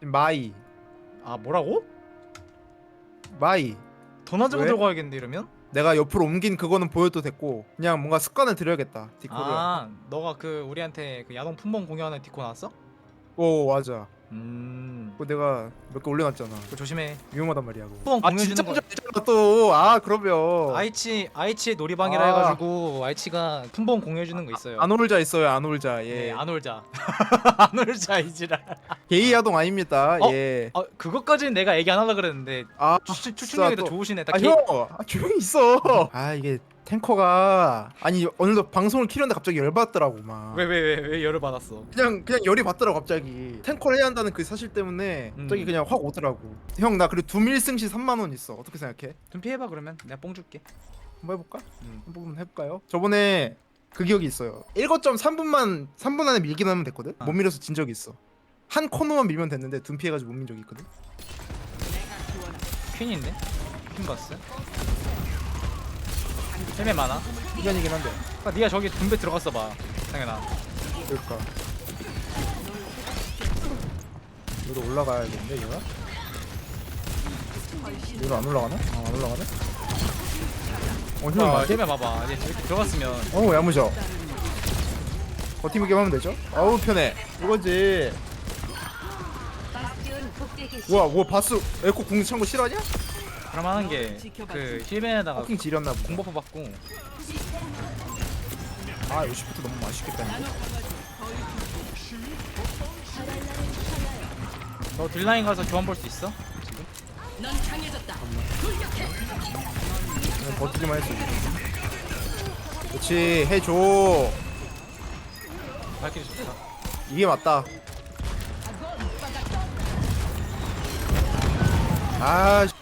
마이. 아 뭐라고? 마이. 더 낮은 거 왜? 들고 가야겠는데 이러면? 내가 옆으로 옮긴 그거는 보여도 됐고 그냥 뭔가 습관을 들여야겠다 디코를. 아 너가 그 우리한테 그 야동 품번 공유하는 디코 나왔어? 오 맞아. 음. 그거 내가 몇 개 올려놨잖아. 그거 조심해. 위험하단 말이야 그거. 품번 아 공유해주는 진짜 거 문제 잖아 또 아 그러면. 아이치 아이치의 놀이방이라 아. 해가지고 아이치가 품번 공유해주는 거 있어요. 안 올자 있어요 안 올자. 네, 예안 올자. 안 올자 이지랄. 게이 야동 아닙니다. 어? 예. 아 그것까지는 내가 얘기 안 하려 그랬는데 아, 추- 추측력이 더 또- 좋으시네. 딱 아, 개- 형! 아, 조용히 있어! 아, 이게 탱커가 아니 오늘도 방송을 키려는데 갑자기 열받더라고 막 왜 왜 왜 왜 열을 받았어 그냥 그냥 열이 받더라고 갑자기 탱커를 해야 한다는 그 사실 때문에 음. 갑자기 그냥 확 오더라고 형 나 그리고 두밀승시 3만 원 있어 어떻게 생각해? 좀 피해봐 그러면 내가 뽕 줄게 한번 해볼까? 음. 한번 해볼까요? 저번에 그 기억이 있어요 1.3분만 3분 안에 밀기만 하면 됐거든? 아. 못 밀어서 진 적이 있어 한 코너만 밀면 됐는데 둔 피해가지고 못 민 적이 있거든? 퀸인데? 퀸 봤어? 헬멧 많아? 이견이긴 한데 아 니가 저기 둔배 들어갔어 봐 당연아 그럴까 얘도 올라가야겠는데 얘가? 얘도 안 올라가나? 어, 안 올라가네? 어 힘을 아, 많이 헬멧 봐봐 이제 이렇게 들어갔으면 어우 야무져 버티기만 하면 되죠? 아우 편해 이거지 우와 뭐 바스 에코 궁 찬거 싫어하냐? 그럼 하는 게그 힐벤에다가 커킹 지렸나 보다. 공버프 받고. 아 이거 시프트 너무 맛있겠다. 너 딜라인 가서 교환 볼 수 있어? 지금? 그냥 버티기만 했어 그렇지 해줘. 발길이 좋다. 이게 맞다. 아 씨,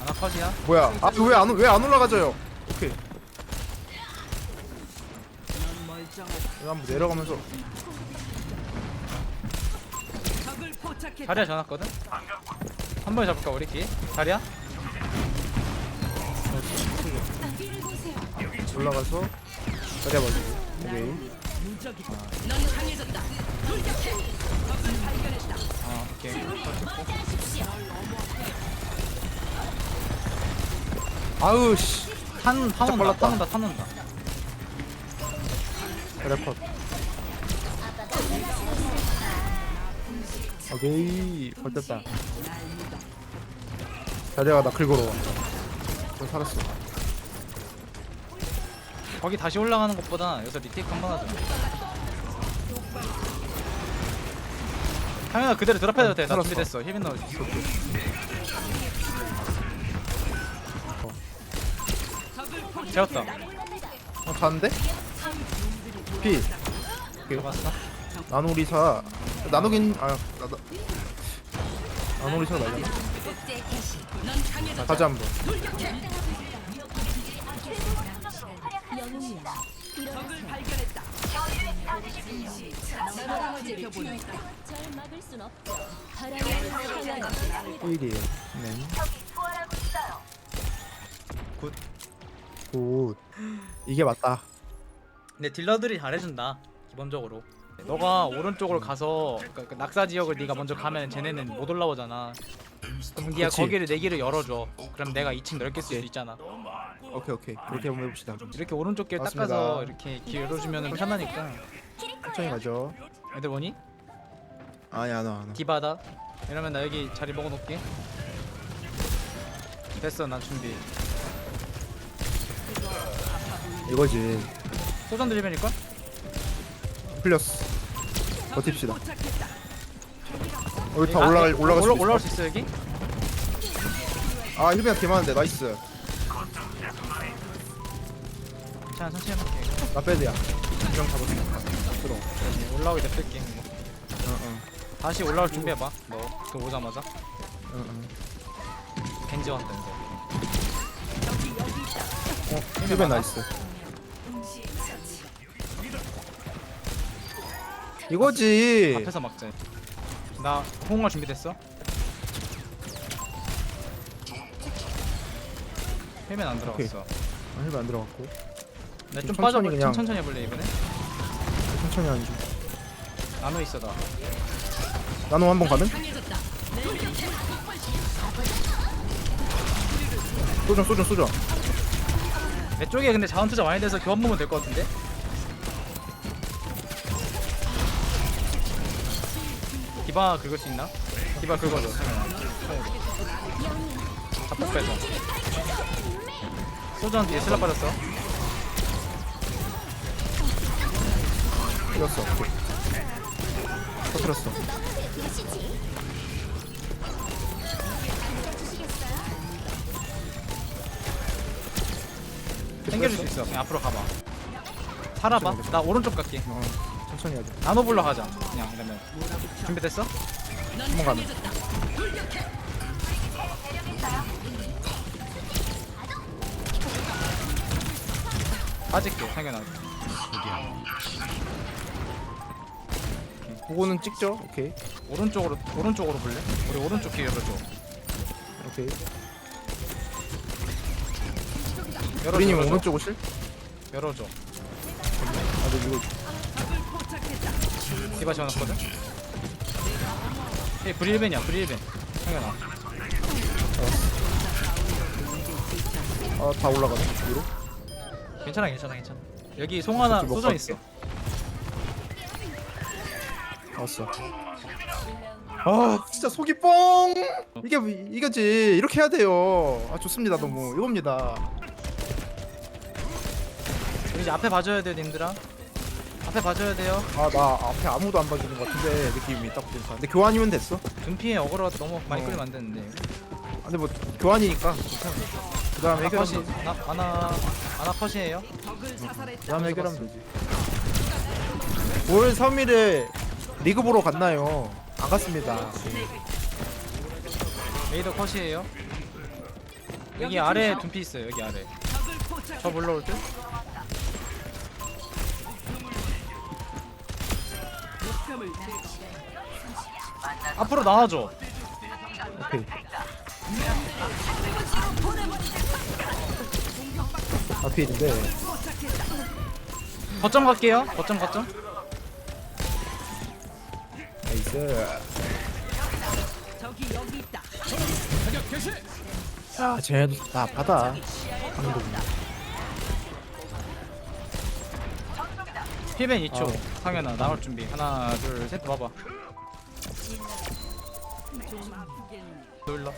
아나 컷이야? 뭐야 아 왜 안 왜 안 올라가져요 오케이 이거 한번 내려가면서 자리야 전화거든? 한 번에 잡을까 우리 기? 자리야? 올라가서 내려봐주고 오케이 어 오케이 아우 씨. 탄 타는다 빨랐다. 타는다 타는다. 레컷 오케이. 걸렸다. 자리가 나 긁어로 좀 살았어. 거기 다시 올라가는 것보다 여기서 리테이크 한 번 하자. 카메라 그대로 드랍해도 돼나 살았어. 준비됐어. 힐빈 넣어 재웠다. 어 가는데? 피. 들어갔어 나노리사. 나노긴 아 나나 나노리사 날려 가자 한번. 1위 네. 굿. 굿. 이게 맞다. 근데 딜러들이 잘해준다 기본적으로 너가 오른쪽으로 가서 그, 그 낙사 지역을 네가 먼저 가면 쟤네는 못 올라오잖아 그럼 네가 그치. 거기를 내 길을 열어줘 그럼 내가 2층 넓게 쓸 수 오케이. 있잖아 오케이 오케이 그렇게 한번 해봅시다. 이렇게 오른쪽 길 맞습니다. 닦아서 이렇게 길 열어주면 편하니까 천천히 가죠. 애들 뭐니? 아니 안 와. 안 와. 디바다 이러면 나 여기 자리 먹어놓을게 됐어 난 준비 이거지. 소전 드리벤일걸? 풀렸어. 버팁시다. 여기 다 아, 올라갈 예, 올라갈 수 올라, 있어. 올라올 수 있어 여기? 아 힐빈 개 많은데 나이스. 괜찮아 천천히 해볼게 나 빼드야. 이정 잡았어. 들어. 올라오게 냅둘게. 응응. 다시 올라올 준비해봐 너그 오자마자 응응. 겐지 왔다 이거 어 힐빈 나이스. 이거지. 앞에서 막자 나 호응할 준비됐어? 헬멧 안 들어갔어 아, 힐빈 안 들어갔고. 나 좀 천천히 빠져볼 그냥- 천천히 해볼래 이번에? 천천히 하는 중. 나노 있어 나 나노 한번 가는? 쏘전 쏘전 쏘전 내 쪽에 근데 자원 투자 많이 돼서 교환 보면 될 것 같은데 디바 긁을 수 있나? 디바 긁어줘. 잡폭 빼자. 소전 뒤에 슬라 빠졌어. 오케이. 터뜨렸어. 당겨줄 수 있어. 그냥 앞으로 가봐. 살아봐. 나 오른쪽 갈게. 어, 천천히 하자 나노 불러 가자. 그냥 그러면. 준비됐어? 한번 가는 빠질게 당연하게. 보고는 찍죠? 오케이. 오른쪽으로 오른쪽으로 볼래? 우리 오른쪽 길 열어줘 오케이. 열어줘 우리님 열어줘. 오른쪽 오실? 열어줘. 아 근데 이거 디바 지원했거든? 예 브릴벤이야 브릴벤. 당연하 아다 올라가네 위로? 괜찮아 괜찮아 괜찮아. 여기 송 하나 먹고 소전. 있어 왔어. 아 진짜 속이 뻥! 이게 이거지. 이렇게 해야 돼요. 아 좋습니다 너무. 이겁니다. 이제 앞에 봐줘야 돼요 님들아 앞에 봐줘야 돼요. 아 나 앞에 아무도 안 봐주는 것 같은데 느낌이 딱 보니까 근데 교환이면 됐어. 아, 둔피에 어그로가 너무 많이 어. 끌리면 안 되는데. 근데 뭐 교환이니까 그 다음에 아나 해결하면 되지. 아나 아나 아나 컷이에요? 그 다음에 해결하면 되지. 올 3일에 리그 보러 갔나요? 안 갔습니다. 메이더 컷이에요? 여기 아래 둔피 있어요 여기 아래 저 물러올 듯? 앞으로 나와줘. 오케이 앞에 있는데. 거점 갈게요. 거점 거점. 나이스. 야 쟤네도 다 받아 하는 거구 힐벤 2초 어. 상현아 나올 준비. 하나 둘셋 봐봐. 놀러.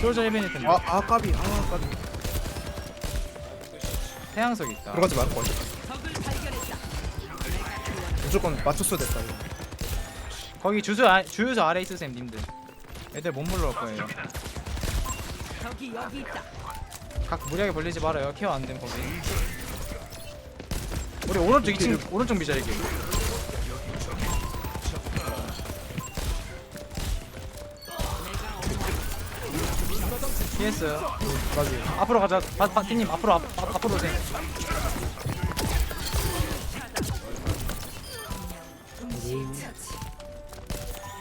솔저 1벤일 텐데. 아, 아 까비. 아 까비. 태양석 있다. 들어가지 말거 무조건 맞췄어야 됐다 이거. 거기 주소 아, 주유소 아래 있으셈 님들. 애들 못 물러올 거예요. 각 무리하게 벌리지 말아요. 케어 안됨 거기 우리 오른쪽 2층 오른쪽 미자 이게 피했어요. 까비 앞으로 가자. 바, 바티님 앞으로 앞, 앞, 앞으로 오세요.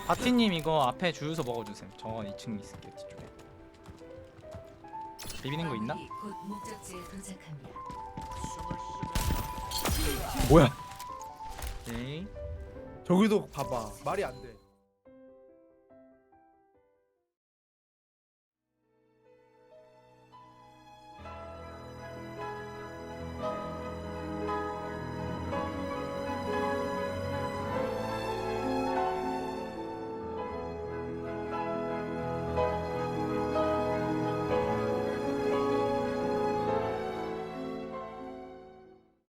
바티님 이거 앞에 주유소 먹어주세요. 저 2층 있을게요 뒤쪽에. 비비는 거 있나? 곧 목적지에 도착합니다. 뭐야? 오케이. 저기도 봐봐. 말이 안 돼